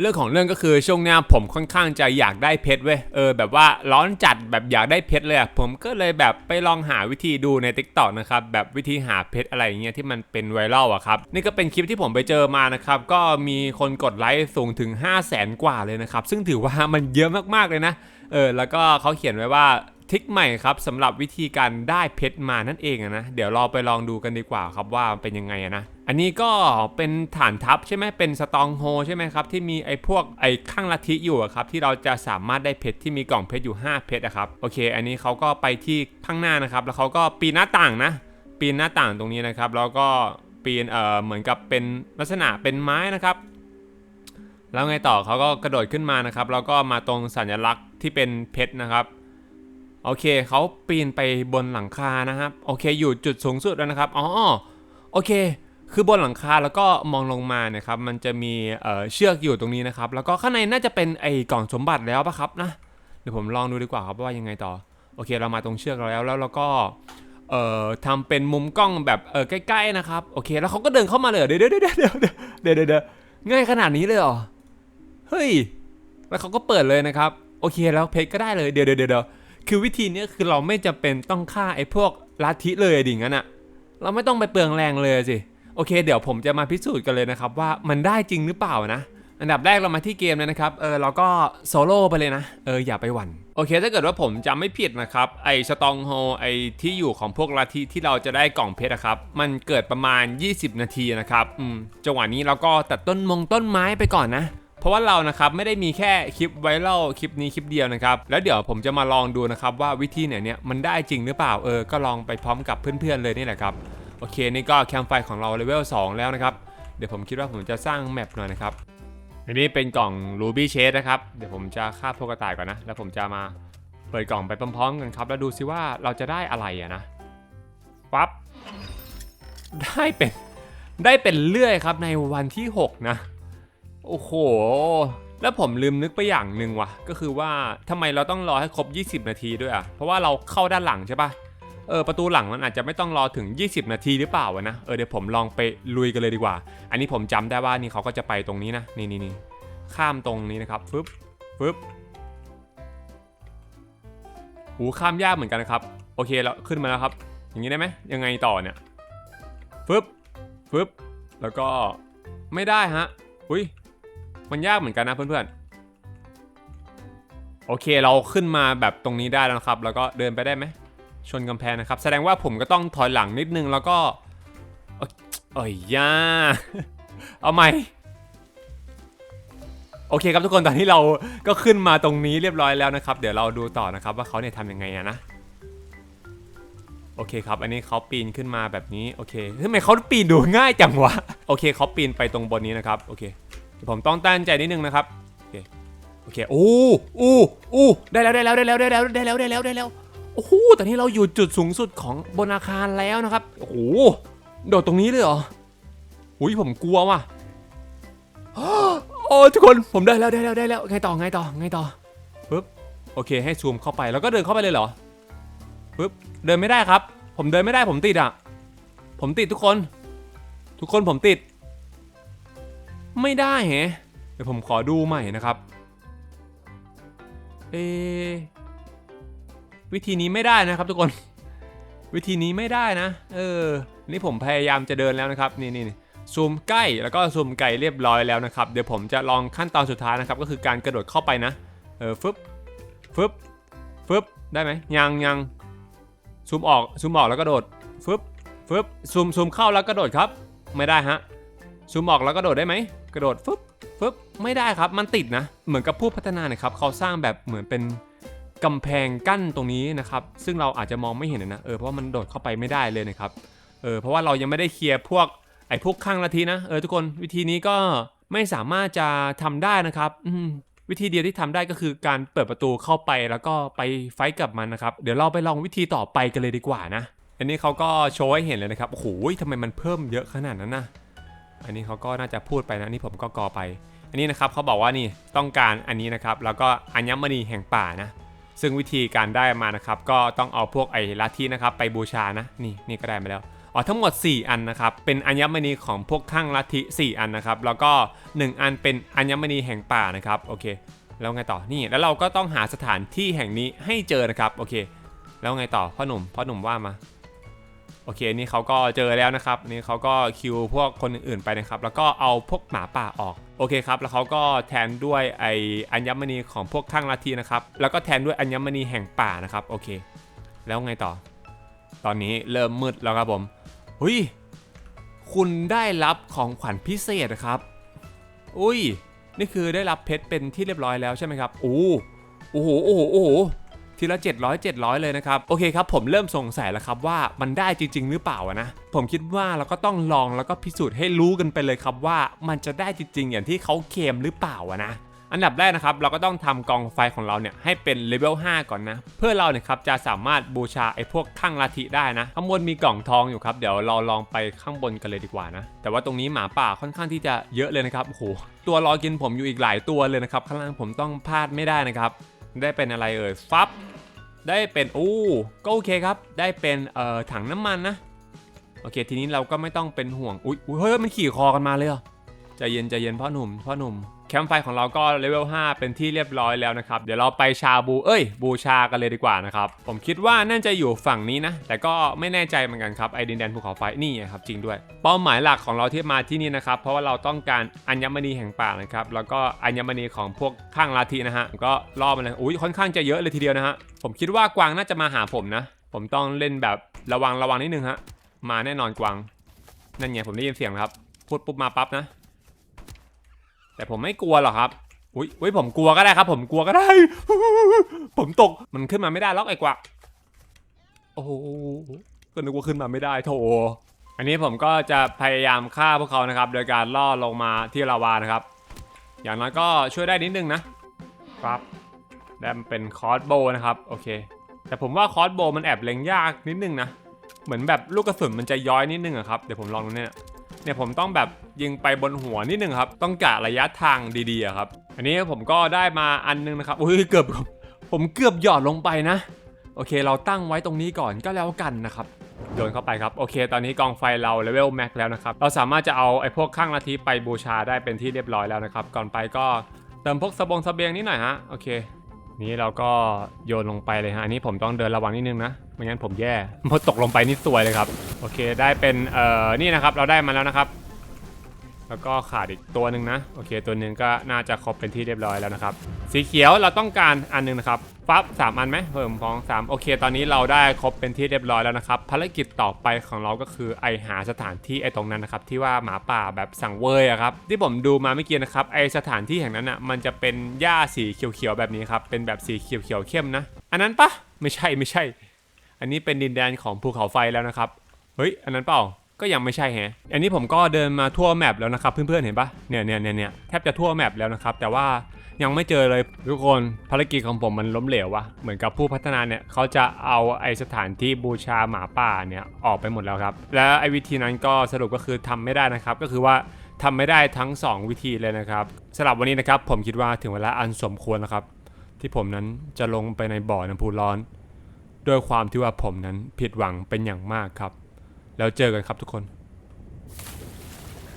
เรื่องของเรื่องก็คือช่วงเนี้ยผมค่อนข้างจะอยากได้เพชรเว้ยเออแบบว่าร้อนจัดแบบอยากได้เพชรเลยอะผมก็เลยแบบไปลองหาวิธีดูใน t ิ k t o k นะครับแบบวิธีหาเพชรอะไรอย่างเงี้ยที่มันเป็นไวรัลอะครับนี่ก็เป็นคลิปที่ผมไปเจอมานะครับก็มีคนกดไลค์สูงถึง 5 0 0แสนกว่าเลยนะครับซึ่งถือว่ามันเยอะมากๆเลยนะเออแล้วก็เขาเขียนไว้ว่า ทริคใหม่ครับสำหรับวิธีการได้เพชรมานั่นเองนะ เดี๋ยวเราไปลองดูกันดีกว่าครับว่าเป็นยังไงนะ อันนี้ก็เป็นฐานทัพใช่ไหมเป็นสตองโฮใช่ไหมครับ ที่มีไอ้พวกไอ้ข้างลัทธิอยู่ครับ ที่เราจะสามารถได้เพชรที่มีกล่องเพชรอยู่ 5 เพชรอะครับโอเค อันนี้เขาก็ไปที่ข้างหน้านะครับ แล้วเขาก็ปีนหน้าต่างนะ ปีนหน้าต่างตรงนี้นะครับ แล้วก็ปีนเอ่อเหมือนกับเป็นลักษณะเป็นไม้นะครับแล้วไงต่อเขาก็กระโดดขึ้นมานะครับแล้วก็มาตรงสัญลักษณ์ที่เป็นเพชรนะครับ โอเคเขาปีนไปบนหลังคานะครับ โอเคอยู่จุดสูงสุดแล้วนะครับ อ๋อ โอเค คือบนหลังคาแล้วก็มองลงมาเนี่ยครับ มันจะมีเชือกอยู่ตรงนี้นะครับ แล้วก็ข้างในน่าจะเป็นไอ้กล่องสมบัติแล้วปะครับนะ เดี๋ยวผมลองดูดีกว่าครับว่ายังไงต่อ โอเค เรามาตรงเชือกเราแล้ว แล้วเราก็เอ่อทำเป็นมุมกล้องแบบเออใกล้ๆนะครับ โอเค แล้วเขาก็เดินเข้ามาเลยเหรอเดี๋ยวเดี๋ยวเดี๋ยวเดี๋ยวเดี๋ยวเดี๋ยวเดี๋ยวง่ายขนาดนี้เลยเหรอ เฮ้ย แล้วเขาก็เปิดเลยนะครับ โอเค แล้วเพชรก็ได้เลย เดี๋ยวเดี๋ยวเดี๋ยว คือวิธีนี้คือเราไม่จำเป็นต้องฆ่าไอ้พวกลัทธิเลยดิงั้นอะเราไม่ต้องไปเปลืองแรงเลยสิโอเค เดี๋ยวผมจะมาพิสูจน์กันเลยนะครับว่ามันได้จริงหรือเปล่านะ อันดับแรกเรามาที่เกมเลยนะครับเออเราก็โซโล่ไปเลยนะเอออย่าไปหวั่นโอเค ถ้าเกิดว่าผมจำไม่ผิดนะครับไอ้สตองโฮไอ้ที่อยู่ของพวกลัทธิที่เราจะได้กล่องเพชรอะครับมันเกิดประมาณ 20 นาทีนะครับอืมจังหวะนี้เราก็ตัดต้นมงต้นไม้ไปก่อนนะ ราะว่าเรานะครับไม่ได้มีแค่คลิปไวรัลคลิปนี้คลิปเดียวนะครับแล้วเดี๋ยวผมจะมาลองดูนะครับว่าวิธีไหนเนี่ยมันได้จริงหรือเปล่าเออก็ลองไปพร้อมกับเพื่อนๆเลยนี่แหละครับโอเคนี่ก็แคมไฟของเราเลเวล2แล้วนะครับเดี๋ยวผมคิดว่าผมจะสร้างแมปหน่อยนะครับอันนี้เป็นกล่อง Ruby Chase นะครับ เดี๋ยวผมจะฆ่าพวกกระต่ายก่อนนะ แล้วผมจะมาเปิดกล่องไปพร้อมๆกันครับ แล้วดูซิว่าเราจะได้อะไรอะนะ ปั๊บ ได้เป็น ได้เป็นเลื่อยครับในวันที่ 6 นะ โอ้โห แล้วผมลืมนึกไปอย่างหนึ่งว่ะ ก็คือว่าทำไมเราต้องรอให้ครบ 20 นาทีด้วยอะ เพราะว่าเราเข้าด้านหลังใช่ปะเออประตูหลังมันอาจจะไม่ต้องรอถึง 20 นาทีหรือเปล่าวะนะ เออเดี๋ยวผมลองไปลุยกันเลยดีกว่า อันนี้ผมจำได้ว่านี่เขาก็จะไปตรงนี้นะ นี่นี่นี่ข้ามตรงนี้นะครับฟึบฟึบหูข้ามยากเหมือนกันนะครับ โอเคแล้วขึ้นมาแล้วครับ อย่างนี้ได้ไหมยังไงต่อเนี่ยฟึบฟึบแล้วก็ไม่ได้ฮะ อุ้ย มันยากเหมือนกันนะเพื่อนๆ โอเคเราขึ้นมาแบบตรงนี้ได้แล้วครับ แล้วก็เดินไปได้ไหม ชนกำแพงนะครับ แสดงว่าผมก็ต้องถอยหลังนิดนึงแล้วก็ เอ้ยย่า เอาใหม่ โอเคครับทุกคนตอนนี้เราก็ขึ้นมาตรงนี้เรียบร้อยแล้วนะครับ เดี๋ยวเราดูต่อนะครับว่าเขาเนี่ยทำยังไงนะ โอเคครับ อันนี้เขาปีนขึ้นมาแบบนี้ โอเคทำไมเขาปีนดูง่ายจังวะ โอเคเขาปีนไปตรงบนนี้นะครับ โอเค ผมต้องตั้งใจนิดนึงนะครับโอเคโอเคโอ้อู้อู้ได้แล้วได้แล้วได้แล้วได้แล้วได้แล้วได้แล้วได้แล้วโอ้โหตอนนี้เราอยู่จุดสูงสุดของบนอาคารแล้วนะครับโอ้โหโดดตรงนี้เลยเหรออุ้ยผมกลัวว่ะโอ้ทุกคนผมได้แล้วได้แล้วได้แล้วไงต่อไงต่อไงต่อปึ๊บโอเคให้ซูมเข้าไปแล้วก็เดินเข้าไปเลยเหรอปึ๊บเดินไม่ได้ครับ ผมเดินไม่ได้ผมติดอะผมติดทุกคน ทุกคนผมติด ไม่ได้แฮะเดี๋ยวผมขอดูใหม่นะครับเอวิธีนี้ไม่ได้นะครับทุกคน วิธีนี้ไม่ได้นะ เออ นี่ผมพยายามจะเดินแล้วนะครับ นี่นี่ซูมใกล้แล้วก็ซูมไกลเรียบร้อยแล้วนะครับ เดี๋ยวผมจะลองขั้นตอนสุดท้ายนะครับ ก็คือการกระโดดเข้าไปนะ เออฟึบฟึบฟึบได้ไหมยังยังซูมออกซูมออกแล้วกระโดดฟึบฟึบซูมซูมเข้าแล้วกระโดดครับ ไม่ได้ฮะ ซูมออกแล้วกระโดดได้ไหมกระโดดฟึบฟึบไม่ได้ครับมันติดนะ เหมือนกับผู้พัฒนาเนี่ยครับเขาสร้างแบบเหมือนเป็นกำแพงกั้นตรงนี้นะครับ ซึ่งเราอาจจะมองไม่เห็นนะเออเพราะามันโดดเข้าไปไม่ได้เลยนะครับเออเพราะว่าเรายังไม่ได้เคลียร์พวกไอ้พวกข้างละทีนะเออทุกคนวิธีนี้ก็ไม่สามารถจะทำได้นะครับวิธีเดียวที่ทำได้ก็คือการเปิดประตูเข้าไปแล้วก็ไปไฟกับมันนะครับ เดี๋ยวเราไปลองวิธีต่อไปกันเลยดีกว่านะ อันนี้เขาก็โชว์ให้เห็นเลยนะครับโอ้โหทำไมมันเพิ่มเยอะขนาดนั้นนะ อันนี้เขาก็น่าจะพูดไปนะนี่ผมก็กอไป อันนี้นะครับเขาบอกว่านี่ต้องการอันนี้นะครับแล้วก็อัญมณีแห่งป่านะซึ่งวิธีการได้มานะครับก็ต้องเอาพวกไอ้ลัทธินะครับไปบูชานะนี่นี่ก็ได้มาแล้วอ๋อทั้งหมด 4 อันนะครับเป็นอัญมณีของพวกข้างลัทธิ4 อันนะครับแล้วก็ 1 อันเป็นอัญมณีแห่งป่านะครับโอเคแล้วไงต่อนี่แล้วเราก็ต้องหาสถานที่แห่งนี้ให้เจอนะครับโอเค แล้วไงต่อพ่อหนุ่มพ่อหนุ่มว่ามา โอเคนี่เขาก็เจอแล้วนะครับนี่เขาก็คิวพวกคนอื่นๆไปนะครับ แล้วก็เอาพวกหมาป่าออกโอเคครับ แล้วเขาก็แทนด้วยไออัญมณีของพวกข้างลัทธินะครับ แล้วก็แทนด้วยอัญมณีแห่งป่านะครับ โอเค แล้วไงต่อ ตอนนี้เริ่มมืดแล้วครับผมหุยคุณได้รับของขวัญพิเศษครับ อุ้ย นี่คือได้รับเพชรเป็นที่เรียบร้อยแล้วใช่ไหมครับ โอ้โอ้โหโอ้โห โอ้โห ทีละ 700 700 เลยนะครับ โอเคครับผมเริ่มสงสัยแล้วครับว่ามันได้จริง ๆ หรือเปล่านะ ผมคิดว่าเราก็ต้องลองแล้วก็พิสูจน์ให้รู้กันไปเลยครับว่ามันจะได้จริง ๆ อย่างที่เขาเคลมหรือเปล่านะอันดับแรกนะครับเราก็ต้องทำกองไฟของเราเนี่ยให้เป็นเลเวล5ก่อนนะ เพื่อเราเนี่ยครับจะสามารถบูชาไอ้พวกข้างลัทธิได้นะ ข้างบนมีกล่องทองอยู่ครับ เดี๋ยวเราลองไปข้างบนกันเลยดีกว่านะ แต่ว่าตรงนี้หมาป่าค่อนข้างที่จะเยอะเลยนะครับโอ้โหตัวรอกินผมอยู่อีกหลายตัวเลยนะครับข้างล่างผมต้องพลาดไม่ได้นะครับ ได้เป็นอะไรเอ่ยฟับ ได้เป็นอู้ก็โอเคครับ ได้เป็นเอ่อถังน้ำมันนะ โอเค ทีนี้เราก็ไม่ต้องเป็นห่วงอุ้ยอุ๊ยเฮ้ย มันขี่คอกันมาเลยเหรอใจเย็นใจเย็นพ่อหนุ่มพ่อหนุ่ม แคมป์ไฟของเราก็เลเวล 5 เป็นที่เรียบร้อยแล้วนะครับ เดี๋ยวเราไปชาบู เอ้ย บูชากันเลยดีกว่านะครับ ผมคิดว่าน่าจะอยู่ฝั่งนี้นะ แต่ก็ไม่แน่ใจเหมือนกันครับ ไอดินแดนภูเขาไฟ นี่ไงครับ จริงด้วย เป้าหมายหลักของเราที่มาที่นี่นะครับ เพราะว่าเราต้องการอัญมณีแห่งป่านะครับ แล้วก็อัญมณีของพวกข้างลัทธินะฮะ ก็ล่อมันเลยอุ้ยค่อนข้างจะเยอะเลยทีเดียวนะฮะ ผมคิดว่ากวางน่าจะมาหาผมนะ ผมต้องเล่นแบบระวังระวังนิดนึงฮะ มาแน่นอนกวาง นั่นไงผมได้ยินเสียงแล้วครับ พูดปุ๊บมาปั๊บนะ แต่ผมไม่กลัวหรอกครับอุ้ยอุ้ยผมกลัวก็ได้ครับ ผมกลัวก็ได้ ผมตกมันขึ้นมาไม่ได้ล็อกไอ้กว่าโอ้โหก็นึกว่าขึ้นมาไม่ได้โถอันนี้ผมก็จะพยายามฆ่าพวกเขานะครับ โดยการล่อลงมาที่ลาวานะครับ อย่างน้อยก็ช่วยได้นิดนึงนะครับได้เป็นคอร์สโบนะครับโอเคแต่ผมว่าคอร์สโบมันแอบเล็งยากนิดนึงนะเหมือนแบบลูกกระสุนมันจะย้อยนิดนึงอะครับเดี๋ยวผมลองดูเนี่ย เนี่ยผมต้องแบบยิงไปบนหัวนิดนึงครับ ต้องกะระยะทางดีๆครับ อันนี้ผมก็ได้มาอันนึงนะครับอุ้ยเกือบผมเกือบหยอดลงไปนะ โอเค เราตั้งไว้ตรงนี้ก่อนก็แล้วกันนะครับโยนเข้าไปครับ โอเค ตอนนี้กองไฟเราเลเวลแม็กแล้วนะครับ เราสามารถจะเอาไอ้พวกข้างลัทธิไปบูชาได้เป็นที่เรียบร้อยแล้วนะครับ ก่อนไปก็เติมพวกสบงสเบียงนิดหน่อยฮะ โอเค นี้เราก็โยนลงไปเลยฮะ อันนี้ผมต้องเดินระวังนิดนึงนะ ไม่งั้นผมแย่พอตกลงไปนี่สวยเลยครับ โอเคได้เป็นเอ่อนี่นะครับเราได้มาแล้วนะครับ แล้วก็ขาดอีกตัวหนึ่งนะโอเค ตัวหนึ่งก็น่าจะครบเป็นที่เรียบร้อยแล้วนะครับ สีเขียวเราต้องการอันหนึงนะครับปั๊บสามอันไหมเพิ่มฟองสามโอเค ตอนนี้เราได้ครบเป็นที่เรียบร้อยแล้วนะครับ ภารกิจต่อไปของเราก็คือไอหาสถานที่ไอตรงนั้นนะครับ ที่ว่าหมาป่าแบบสั่งเวยอะครับ ที่ผมดูมาเมื่อกี้นะครับไอสถานที่แห่งนั้นอะมันจะเป็นหญ้าสีเขียวๆแบบนี้ครับเป็นแบบสีเขียวๆเข้มนะ อันนั้นปะไม่ใช่ไม่ใช่ อันนี้เป็นดินแดนของภูเขาไฟแล้วนะครับ เฮ้ย อันนั้นเปล่า ก็ยังไม่ใช่แฮะ อันนี้ผมก็เดินมาทั่วแมปแล้วนะครับเพื่อนๆเห็นปะเนี่ยเนี่ยเนี่ยเนี่ยแทบจะทั่วแมปแล้วนะครับ แต่ว่ายังไม่เจอเลยทุกคนภารกิจของผมมันล้มเหลววะเหมือนกับผู้พัฒนาเนี่ยเขาจะเอาไอสถานที่บูชาหมาป่าเนี่ยออกไปหมดแล้วครับ และไอวิธีนั้นก็สรุปก็คือทำไม่ได้นะครับ ก็คือว่าทำไม่ได้ทั้งสองวิธีเลยนะครับสำหรับวันนี้นะครับผมคิดว่าถึงเวลาอันสมควรแล้วครับ ที่ผมนั้นจะลงไปในบ่อน้ำพุร้อน ด้วยความที่ว่าผมนั้นผิดหวังเป็นอย่างมากครับ แล้วเจอกันครับทุกคน